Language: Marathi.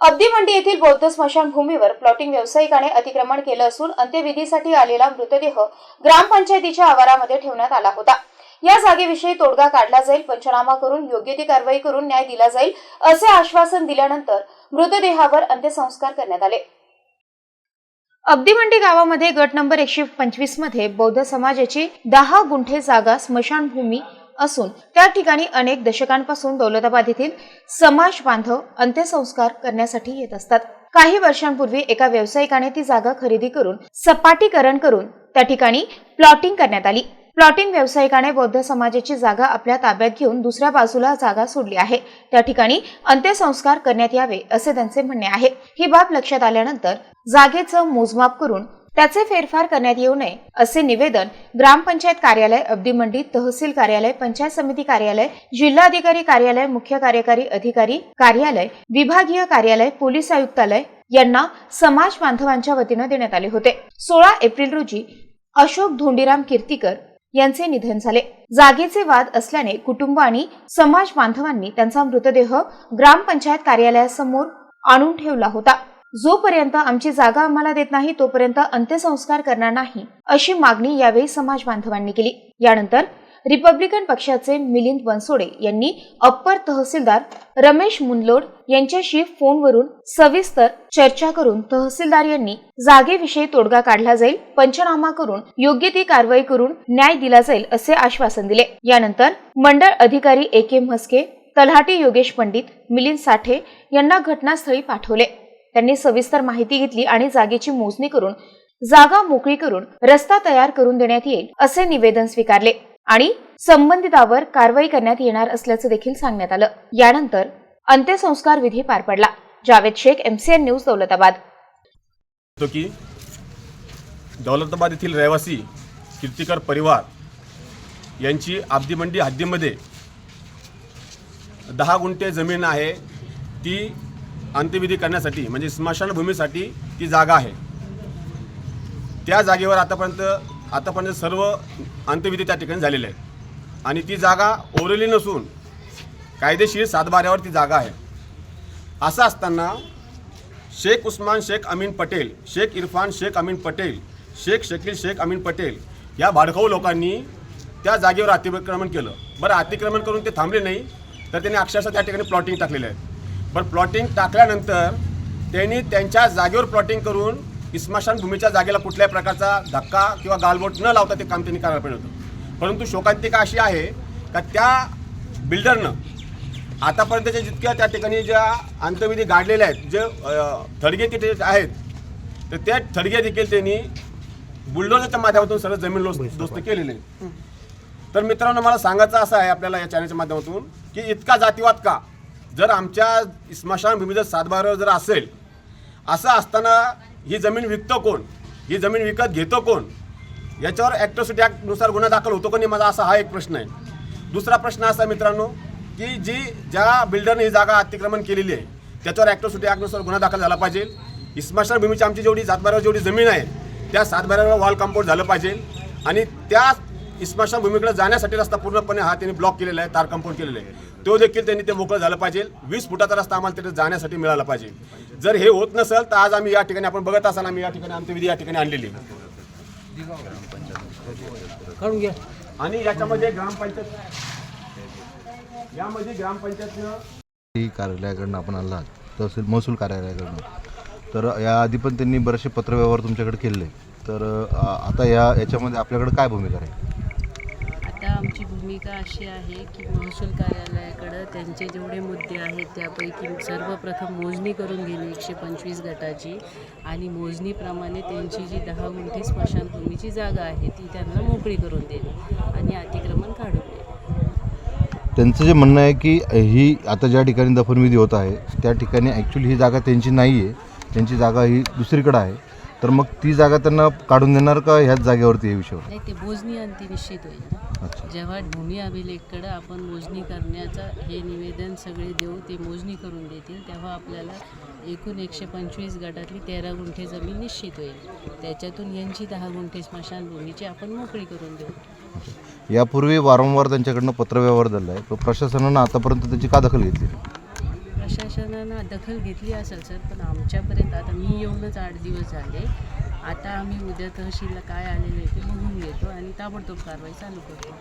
अब्दीमंडी येथील बौद्ध स्मशानभूमीवर प्लॉटिंग व्यावसायिकाने अतिक्रमण केलं असून अंत्यविधीसाठी आलेला मृतदेह ग्रामपंचायतीच्या आवारामध्ये ठेवण्यात आला होता. या जागेविषयी तोडगा काढला जाईल पंचनामा करून योग्य ती कारवाई करून न्याय दिला जाईल असे आश्वासन दिल्यानंतर मृतदेहावर अंत्यसंस्कार करण्यात आले. अब्दीमंडी गावामध्ये गट नंबर एकशे पंचवीसमध्ये बौद्ध समाजाची दहा गुंठे जागा स्मशानभूमी असून त्या ठिकाणी अनेक दशकांपासून दौलताबाद येथील समाज बांधव अंत्यसंस्कार करण्यासाठी येत असतात. काही वर्षांपूर्वी एका व्यावसायिकाने ती जागा खरेदी करून सपाटीकरण करून त्या ठिकाणी प्लॉटिंग करण्यात आली. प्लॉटिंग व्यावसायिकाने बौद्ध समाजाची जागा आपल्या ताब्यात घेऊन दुसऱ्या बाजूला जागा सोडली आहे. त्या ठिकाणी अंत्यसंस्कार करण्यात यावे असे त्यांचे म्हणणे आहे. ही बाब लक्षात आल्यानंतर जागेचं मोजमाप करून त्याचे फेरफार करण्यात येऊ नये असे निवेदन ग्रामपंचायत कार्यालय अब्दी मंडी तहसील कार्यालय पंचायत समिती कार्यालय जिल्हाधिकारी कार्यालय मुख्य कार्यकारी अधिकारी कार्यालय विभागीय कार्यालय पोलीस आयुक्तालय यांना समाज बांधवांच्या वतीनं देण्यात आले होते. सोळा एप्रिल रोजी अशोक धोंडीराम कीर्तीकर यांचे निधन झाले. जागेचे वाद असल्याने कुटुंब आणि समाज बांधवांनी त्यांचा मृतदेह ग्रामपंचायत कार्यालयासमोर आणून ठेवला होता. जोपर्यंत आमची जागा आम्हाला देत नाही तोपर्यंत अंत्यसंस्कार करणार नाही अशी मागणी यावेळी समाज बांधवांनी केली. यानंतर रिपब्लिकन पक्षाचे मिलिंद बनसोडे यांनी अप्पर तहसीलदार रमेश मुनलोड यांच्याशी फोनवरून सविस्तर चर्चा करून तहसीलदार यांनी जागेविषयी तोडगा काढला जाईल पंचनामा करून योग्य ती कारवाई करून न्याय दिला जाईल असे आश्वासन दिले. यानंतर मंडळ अधिकारी ए के म्हस्के तल्हाटी योगेश पंडित मिलिंद साठे यांना घटनास्थळी पाठवले. त्यांनी सविस्तर माहिती घेतली आणि जागेची मोजणी करून जागा मोकळी करून रस्ता तयार करून देण्यात येईल असे निवेदन स्वीकारले. आणि संबंधितावर कारवाई करण्यात येणार असल्याचं देखील सांगण्यात आलं. यानंतर अंत्यसंस्कार विधी पार पडला. Javed Shaikh MCN news Daulatabad. तो की दौलताबाद येथील रहिवासी कीर्तिकर परिवार यांची आब्दीमंडी हद्दीमध्ये दहा गुंठे जमीन आहे. ती अंत्यविधी करण्यासाठी म्हणजे स्मशानभूमीसाठी ती जागा आहे. त्या जागेवर आतापर्यंत आतापर्यंत सर्व अंत्यविधी त्या ठिकाणी झालेले आहेत. आणि ती जागा ओरली नसून कायदेशीर सातबाऱ्यावर ती जागा आहे. असं असताना शेख उस्मान शेख अमीन पटेल शेख इरफान शेख अमीन पटेल शेख शकील शेख अमीन पटेल या भाडखाऊ लोकांनी त्या जागेवर अतिक्रमण केलं. बरं अतिक्रमण करून ते थांबले नाही तर त्यांनी अक्षरशः त्या ठिकाणी प्लॉटिंग टाकलेलं आहे. पण प्लॉटिंग टाकल्यानंतर त्यांनी त्यांच्या जागेवर प्लॉटिंग करून स्मशानभूमीच्या जागेला कुठल्याही प्रकारचा धक्का किंवा गालबोट न लावता ते काम त्यांनी करायला पाहिजे होतं. परंतु शोकांतिका अशी आहे का त्या बिल्डरनं आतापर्यंतच्या जितक्या त्या ठिकाणी ज्या अंतविधी गाडलेल्या आहेत जे थडगे तिथे आहेत तर त्या थडगे देखील त्यांनी बुलडोजरच्या माध्यमातून सर्व जमीन लोस दोस्त केलेले तर मित्रांनो मला सांगायचं असं आहे आपल्याला या चॅनलच्या माध्यमातून की इतका जातीवाद का? जर आमच्या स्मशानभूमी जर सातबारावर जर असेल असं असताना ही जमीन विकतो कोण? ही जमीन विकत घेतो कोण? याच्यावर ॲक्ट्रोसिटी ॲक्टनुसार गुन्हा दाखल होतो का नाही माझा असा हा एक प्रश्न आहे. दुसरा प्रश्न असा मित्रांनो की जी ज्या बिल्डरने ही जागा अतिक्रमण केलेली आहे त्याच्यावर ॲक्ट्रोसिटी ॲक्टनुसार गुन्हा दाखल झाला पाहिजे. स्मशानभूमीची आमची जेवढी सातबारावर जेवढी जमीन आहे त्या सातबाऱ्यावर वॉल कंपाऊंड झालं पाहिजे. आणि त्या स्मशानभूमीकडे जाण्यासाठी रस्ता पूर्णपणे हा त्यांनी ब्लॉक केलेला आहे तार कंपाऊंड केलेलं आहे. तो देखील त्यांनी ते मोकळं झालं पाहिजे. वीस फुटाचा रस्ता आम्हाला तिथे जाण्यासाठी मिळाला पाहिजे. जर हे होत नसेल तर आज आम्ही या ठिकाणी आपण बघत असाल आम्ही या ठिकाणी अंत्यविधी या ठिकाणी आणलेली. आहे. काढून घ्या. आणि याच्यामध्ये ग्रामपंचायत यामध्ये ग्रामपंचायतनं ही कार्यालयाकडनं आपण आला तहसील महसूल कार्यालयाकडनं. तर याआधी पण त्यांनी बरेचसे पत्रव्यवहार तुमच्याकडे केले. तर आता या याच्यामध्ये आपल्याकडे काय भूमिका राहील आता आमची भूमिका अशी आहे की महसूल कार्यालयाकडं त्यांचे जेवढे मुद्दे आहेत त्यापैकी सर्वप्रथम मोजणी करून घेणे एकशे पंचवीस गटाची. आणि मोजणीप्रमाणे त्यांची जी दहा गुंठी स्मशानभूमीची जागा आहे ती त्यांना मोकळी करून देणे आणि अतिक्रमण काढून देणे त्यांचं जे म्हणणं आहे की ही आता ज्या ठिकाणी दफनविधी होत आहे त्या ठिकाणी ॲक्च्युली ही जागा त्यांची नाही आहे त्यांची जागा ही दुसरीकडं आहे. तर मग ती जागा त्यांना काढून देणार का ह्याच जागेवरती हे विषय नाही ते मोजणी अंती निश्चित होईल जेव्हा भूमी अभिलेखकडं आपण मोजणी करण्याचं हे निवेदन सगळे देऊ ते मोजणी करून देतील तेव्हा आपल्याला एकूण एकशे पंचवीस गटातली तेरा गुंठे जमीन निश्चित होईल. त्याच्यातून यांची दहा गुंठे स्मशानभूमीची आपण मोकळी करून देऊ. यापूर्वी वारंवार त्यांच्याकडनं पत्रव्यवहार झाला आहे. प्रशासनानं आतापर्यंत त्याची का दखल घेतली? प्रशासनानं दखल घेतली असेल सर पण आमच्यापर्यंत आता मी येऊनच आठ दिवस झाले. आता आम्ही उद्या तहसीलला काय आलेलं आहे ते बघून घेतो आणि ताबडतोब कारवाई चालू करतो.